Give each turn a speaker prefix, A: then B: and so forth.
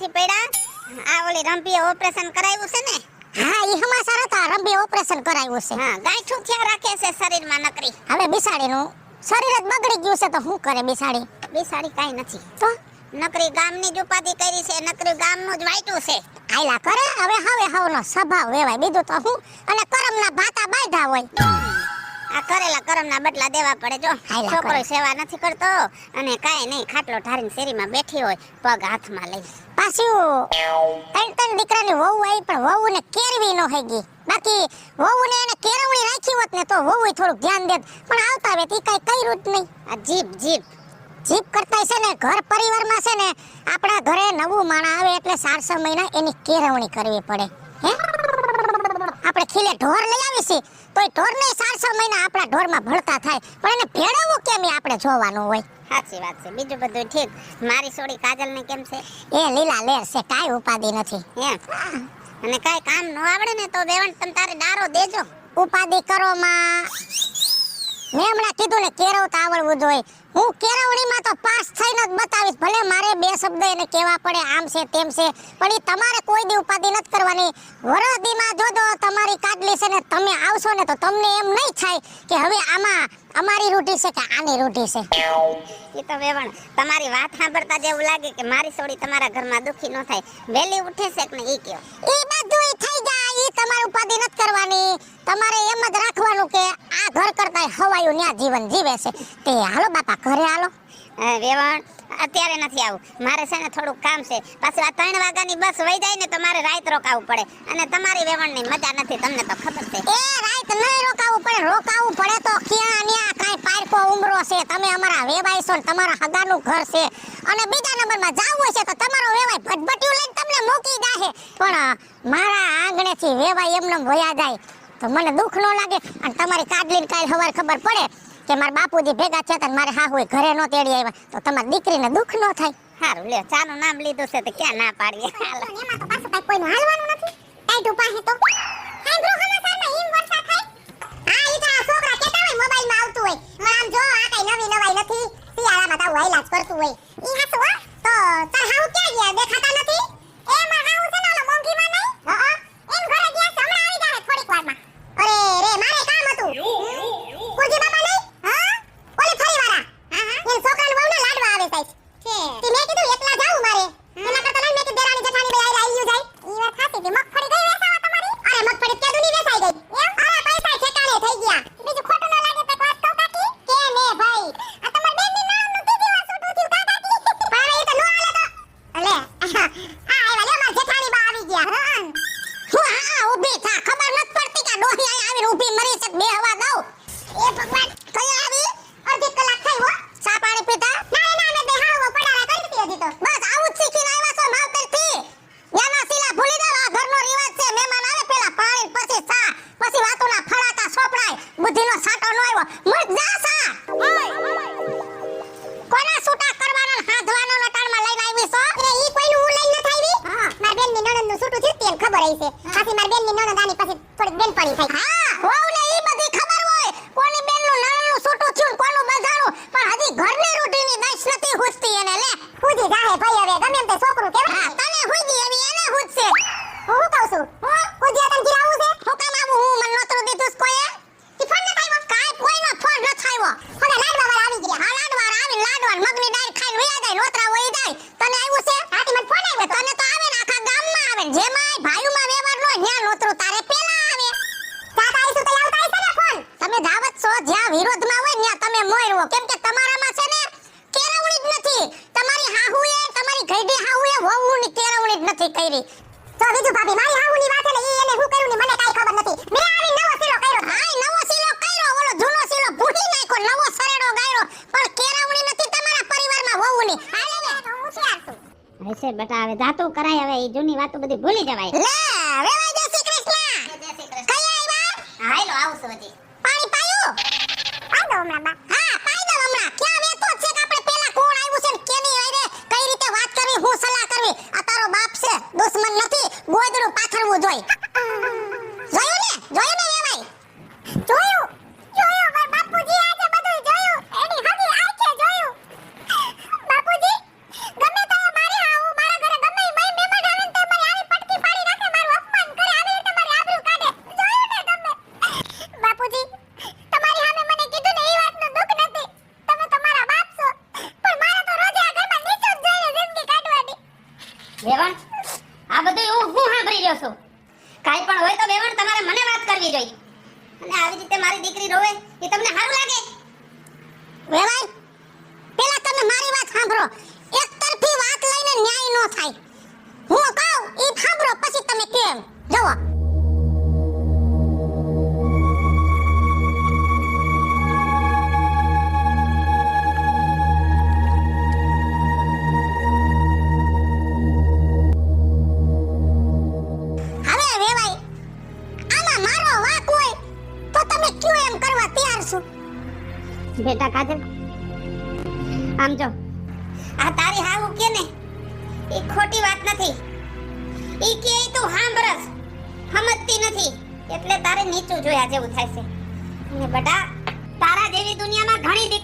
A: નથી પડ્યા? આ ઓલી રંભીએ ઓપરેશન કરાવ્યું છે ને?
B: હા ઈ હમાસાર હતા. રંભી ઓપરેશન કરાવ્યું છે.
A: હા ગાંઠું થયા રાખે છે શરીરમાં નકરી.
B: હવે બિસાડીનું શરીર જ બગડી ગયું છે તો શું કરે બિસાડી?
A: બિસાડી કાઈ નથી.
B: તો?
A: નકરી ગામની જ ઉપાધિ કરી છે નકરી ગામનું જ વાઈટું છે.
B: આયલા કરે હવે હવે હવનો સ્વભાવ વેવાય. બીજું તો હું અને કરમના ભાતા બાંધા હોય.
A: આ કરેલા કરમના બદલા દેવા પડે જો. છોકરો સેવા નથી કરતો અને કાંઈ નહીં ખાટલો ઢારીને શેરીમાં બેઠી હોય પગ હાથમાં લઈ.
B: પાછું. દીકરાની વહુ આવી, પણ વહુને કેરવી ન હેગી. બાકી વહુને એને કેળવણી રાખી હોત ને તો વહુ થોડુંક ધ્યાન દેત. પણ આવતા વેત ઈ કઈ કર્યું જ નહીં.
A: આ જીભ જીભ.
B: જીપ કરતા છે ને, ઘર પરિવારમાં છે ને, આપણા ઘરે નવું માણા આવે એટલે ચારસો મહિના એની કેળવણી કરવી પડે. હે? આપણે ખીલે ઢોર લઈ આવી તો ઢોર ને ચાર છ મહિના આપણા ઢોરમાં ભળતા થાય. પણ એને ભેળવવું કેમ એ આપણે જોવાનું હોય?
A: સાચી વાત છે. બીજું બધું ઠીક. મારી સોડી કાજલ ને કેમ છે?
B: એ લીલા લેર છે કાંઈ ઉપાધિ નથી.
A: અને કાંઈ કામ ન આવડે ને તો વેવણ તમ તારે ડારો દેજો.
B: ઉપાધિ કરો માં. મેં હમણાં કીધું ને કેળવતા આવડવું જોઈએ. હું કેળવણીમાં તો પાસ થઈને જ બતાવીશ ભલે મારે બે શબ્દ એને કહેવા પડે આમ છે તેમ છે પણ એ તમારે કોઈ દી ઉપાધિ નથી કરવાની. વરદીમાં જોજો કાઢલી છે ને તમે આવશો ને તો તમને એમ નહીં થાય કે હવે આમાં અમારી રોટી છે કે આની રોટી છે.
A: એ તો વેવણ. તમારી વાત સાંભળતા જેવું લાગે કે મારી સોડી તમારા ઘરમાં દુખી ન થાય. વેલી ઉઠે છે કે નહીં કયો?
B: ઈ બધુંય થઈ જાય એ તમારે ઉપાધિ નથી કરવાની. તમારે એમ જ રાખવાનું કે આ ઘર કરતા હવાયું ન્યા જીવન જીવે છે. તે હાલો બાપા ઘરે હાલો.
A: વેવણ અત્યારે નથી આવું. મારે છે ને થોડુંક કામ છે. પાછું આ ત્રણ વાગ્યાની બસ વહી જાય ને તો મારે રાત રોકાવું પડે. અને તમારી વેવણની મજા નથી, તમને તો ખબર છે.
B: એ રાત નહીં રોકાવું પડે રોકાવું પડે તો ક્યાં ન્યા કાંઈ પારકો ઉમરો છે? તમે અમારા વેવાય છો તમારા હગાનું ઘર છે. અને બીજા નંબરમાં જાવું છે તો તમારો વેવાઈ ભટભટિયું લઈને તમને મૂકી જાહે. પણ મારા આંગણેથી વેવાય એમને વયા જાય. તો મને દુઃખ ન લાગે. અને તમારી કાડલીને કાલ સવાર ખબર પડે. કે મારા બાપુજી ભેગા છે તને મારે હા હોય ઘરે નો તેડી આવ્યા. તો તમારી દીકરીને દુઃખ ન થાય.
A: સારું લ્યો ચાનું નામ લીધું છે તો ક્યાં ના પાડીએ.
B: એમાં તો પાછું કાંઈ કોઈનું હાલવાનું નથી. ટાઈટ ઉપાહે તો આવી છે. પાછી માર બેનની નણંદ આની પછી થોડીક બેનપણી થઈ. હા હોવ ને ઈ બધી ખબર હોય કોની બેનનું નણંદનું સૂટું થયું ને કોનું બંધાણું પણ હજી ઘરની રૂઢીની દશ નથી હુજતી એને લે હુજી જાહે ભાઈ હવે ગમે એમ તે છોકરું કેવાય હા તને હુજી એવી એને હુજશે હું શું કહું છું હું હુજી તને જીરાવું છે હું કામ આવું હું મને નોતરું દીધું છે કોઈએ ઈ ફોન ન થાયો કાઈ કોઈનો ફોન ન થાયો હવે લાડવા વાળા આવી ગયા હા લાડવા આવી લાડવા ને મગની ડાળ ખાઈને વયા જાય નોતરા વઈ જાય તને આવ્યું છે હાથી મને ફોન આવ્યો તને તો આવે ને આખા ગામમાં આવે ને જેમાં વ્યવહાર નો ન્યા લોતરો તારે પેલા આવે. સાત આવીશું તો આવતા હશે ને ફોન? તમે જાવત છો, જ્યાં વિરોધમાં હોય ત્યાં તમે મોયરો. કેમ કે તમારામાં છે ને કેળવણી જ નથી. તમારી હાહુએ, તમારી ઘડી હાહુ એ વહુ ની કેળવણી જ નથી કરી. તો બીજું ભાભી, મારી હાહુની વાત છે ને ઈ એને હું કર્યું ને મને કાઈ ખબર નથી. મેં આવી નવો સિલો કર્યો હાય નવો સિલો કર્યો? ઓલો જૂનો સિલો ભૂલી નાખ્યો, નવો સરેડો ગાયરો પણ કેળવણી નથી તમારા પરિવારમાં વહુની હાલે ને તો હું હોશિયાર છું
A: હશે બેટા હવે જાતું કરાય હવે એ જૂની વાતો બધી ભૂલી જવાય.
B: લે વેવાઈ જય શ્રી કૃષ્ણ. કઈ આવ્યા
A: હાલો આવશું હજી
B: પાણી પાયું પાઈ દો હમણાં બા હા પાઈ દો હમણાં ક્યાં વેતો છે કે આપણે પેલા કોણ આવ્યું છે ને કેની વાયરે કઈ રીતે વાત કરવી હું સલાહ કરવી આ તારો બાપ છે દુશ્મન નથી ગોદડું પાથરવું જોઈ જોયું ને જોયું ને વેવાઈ જોયું જોયું માર બાપુજી આજે બધું જોયું એની હગી આંખે જોયું બાપુજી ગમે તો મારી આવું મારા ઘરે ગમે ઈ મય
A: વેવણ આ બધું હું હું સાંભળી રહ્યો છું. કાંઈ પણ હોય તો વેવણ તમારે મને વાત કરવી જોઈએ. અને આવી રીતે મારી દીકરી રોવે, એ તમને સારું બેટા કાજલ. આમ જો. આ તારી હાવ કે ને? એ ખોટી વાત નથી. એ કે તું હાંભરસ. સમજતી નથી. એટલે તારે નીચું જોયા જેવું થાય છે. અને બટા, તારા જેવી દુનિયામાં ઘણી દીકરી